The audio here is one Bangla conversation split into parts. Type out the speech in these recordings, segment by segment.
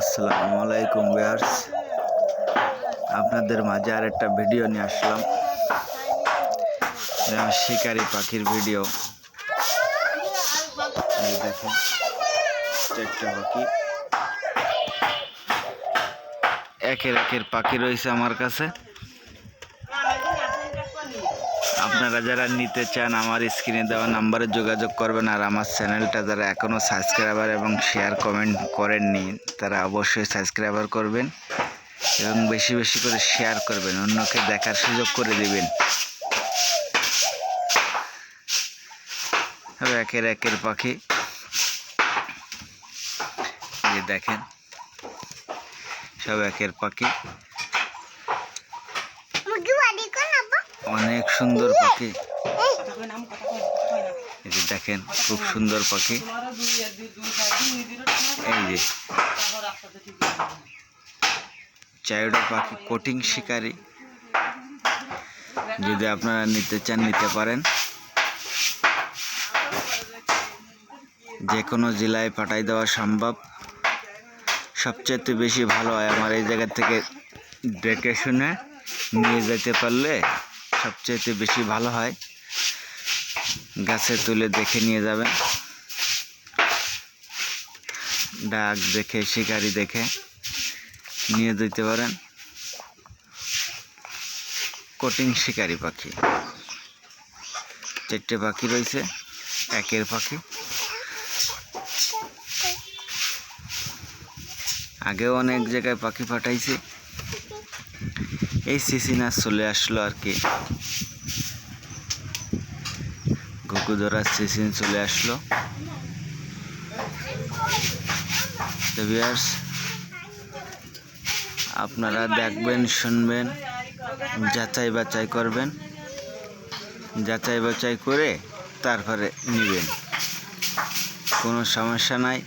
আসসালামু আলাইকুম ভিউয়ার্স। আপনাদের মাঝে আর একটা ভিডিও নিয়ে আসলাম। শিকারি পাখির ভিডিও। দেখেন, একটা পাখি। একের একের পাখি রয়েছে আমার কাছে। আপনারা যারা নিতে চান, আমার স্ক্রিনে দেওয়া নাম্বারে যোগাযোগ করবেন আর আমার চ্যানেলটা যারা এখনও সাবস্ক্রাইবার এবং শেয়ার কমেন্ট করেননি, তারা অবশ্যই সাবস্ক্রাইবার করবেন এবং বেশি বেশি করে শেয়ার করবেন, অন্যকে দেখার সুযোগ করে দিবেন। একের একের পাখি। দেখেন, সব একের পাখি। অনেক সুন্দর পাখি। এই যে দেখেন, খুব সুন্দর পাখি। এই যে চারটা পাখি কোটিং শিকারি। যদি আপনারা নিতে চান, নিতে পারেন। যে কোনো জেলায় পাঠাই দেওয়া সম্ভব। সবচেয়ে বেশি ভালো হয় আমার এই জায়গা থেকে দেখে শুনে নিয়ে যেতে পারলে। সবচেয়ে বেশি ভালো হয়। গাছে তুলে দেখে নিয়ে যাবেন ডাক দেখে, শিকারি দেখে নিয়ে যেতে পারেন। কোটিং শিকারি পাখি। চারটে পাখি রয়েছে, একের পাখি। আগেও অনেক জায়গায় পাখি পাঠাইছি। এই সিসিনাস চলে আসলো আর কি। ঘুঘু ধরার সিজন চলে আসলো। আপনারা দেখবেন, শুনবেন, যাচাই বাছাই করবেন। যাচাই বাছাই করে তারপরে নেবেন। কোনো সমস্যা নাই।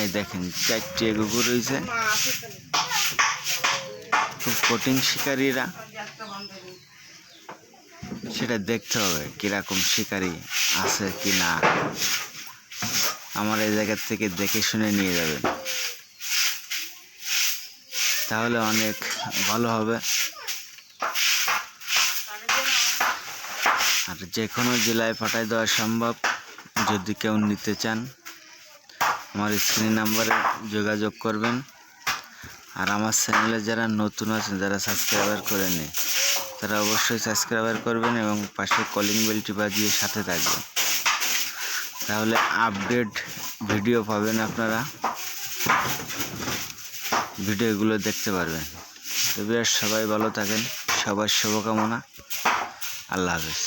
এই দেখেন, চারটে কুকুর রয়েছে। খুব কঠিন শিকারীরা। সেটা দেখতে হবে, কীরকম শিকারি আছে কি না। আমার এই জায়গার থেকে দেখে শুনে নিয়ে যাবেন। তাহলে অনেক ভালো হবে। আর যে কোনো জেলায় পাঠায় দেওয়া সম্ভব, যদি কেউ নিতে চান। আমার স্ক্রিন নাম্বারে যোগাযোগ করবেন। আর আমার চ্যানেলে যারা নতুন আছেন, যারা সাবস্ক্রাইবার করেনি তারা অবশ্যই সাবস্ক্রাইবার করবেন এবং পাশে কলিং বেলটি বাজিয়ে সাথে থাকবেন। তাহলে আপডেট ভিডিও পাবেন আপনারা। ভিডিওগুলো দেখতে পারবেন। তবে সবাই ভালো থাকেন। সবার শুভকামনা। আল্লাহ হাফেজ।